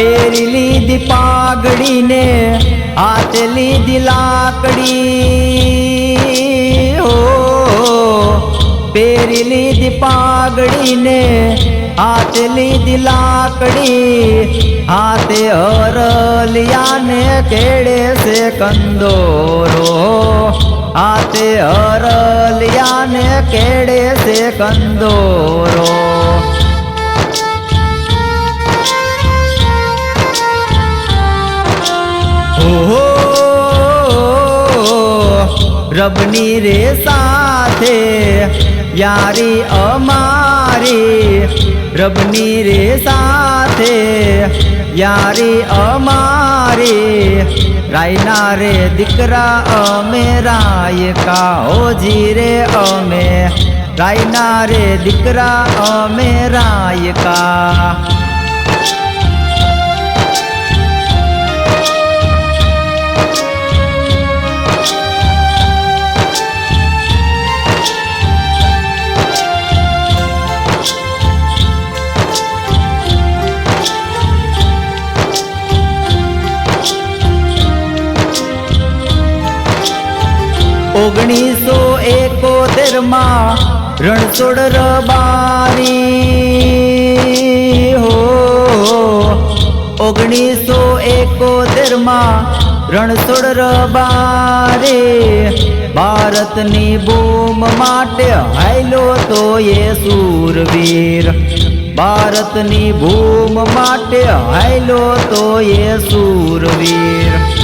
પહેરી લીધી પાઘડીને, હાથ લીધી લાકડી. હો પહેરી લીધી પાઘડીને, હાથ લીધી લાકડી. હાથે હરલિયાને કેળે છે કંદોરો. હાથે હરલિયાને કેળે છે કંદોરો. રબની રે સાથે યારી અમારી રબની રે સાથે યારી અમારી રાયના રે દીકરા અમે રાયકા હોજી રે અમે રાયના રે દીકરા અમે રાયકા ઓગણીસો એકોતેરમાં રણછોડ રબારી. હો ઓગણીસો એકોતેરમાં રણછોડ રબારી. ભારતની બૂમ માટે હાયલો તો એ સુરવીર. ભારતની ભૂમ માટે હાયલો તો એ સુરવીર.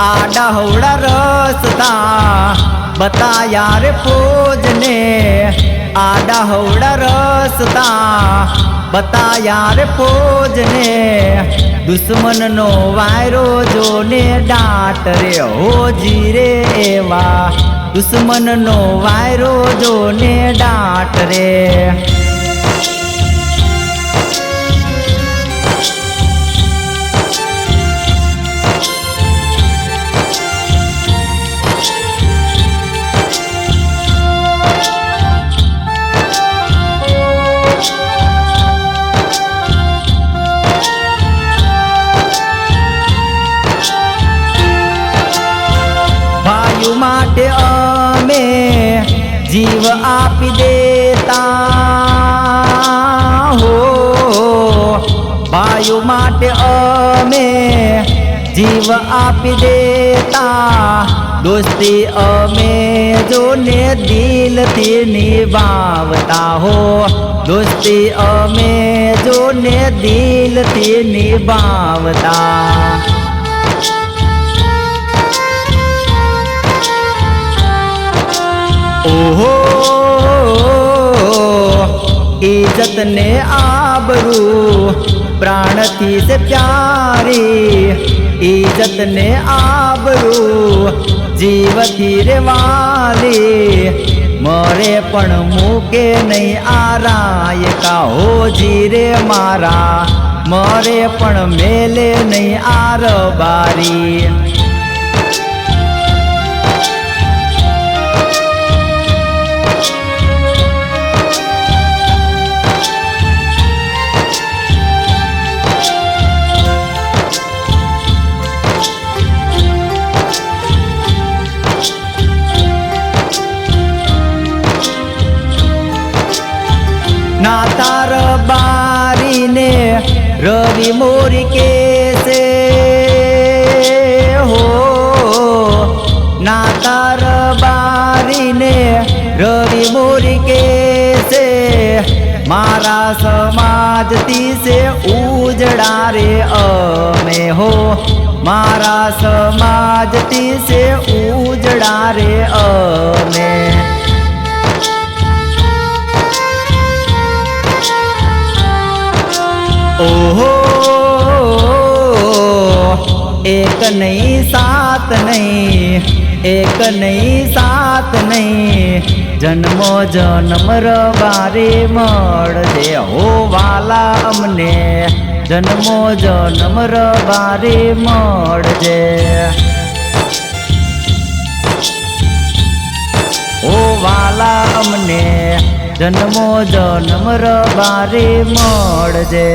આડા હવડા રસતા બતાયા રે ફોજને. આડા હવડા રસતા બતાયા રે ફોજને. દુશ્મનનો વાયરો જોને ડાટ રે. હોજી રે એવા. દુશ્મનનો વાયરો જોને ડાટ રે. જીવ આપી દેતા હો. ભાઈઓ માટે અમે જીવ આપી દેતા. દોસ્તી અમે જોને દિલથી નિભાવતા હો. દોસ્તી અમે જોને દિલથી નિભાવતા. ઇજ્જત આબરૂ, પ્રાણથી જ પ્યારી ઇજ્જત આબરૂ, જીવથી રે વાલી મરે પણ મૂકે નહીં આરાય કાહો જીરે મારા. મરે પણ મેલે નહીં આર બારી રવિ મોરી કેસે? હો, ના તાર બારીને રવિ મોરી કેસે? મારા સમાજથી છે ઉજડા રે અમે હો. મારા સમાજથી છે ઉજડા રે અમે એક નહીં, સાત નહીં, એક નહીં, સાત નહીં. જન્મો જન્મ રવારે મળજે હો વાલા અમને. જન્મો જન્મ રવારે મળજે. વાલા અમને, જન્મો જન્મ રબારી મળજે.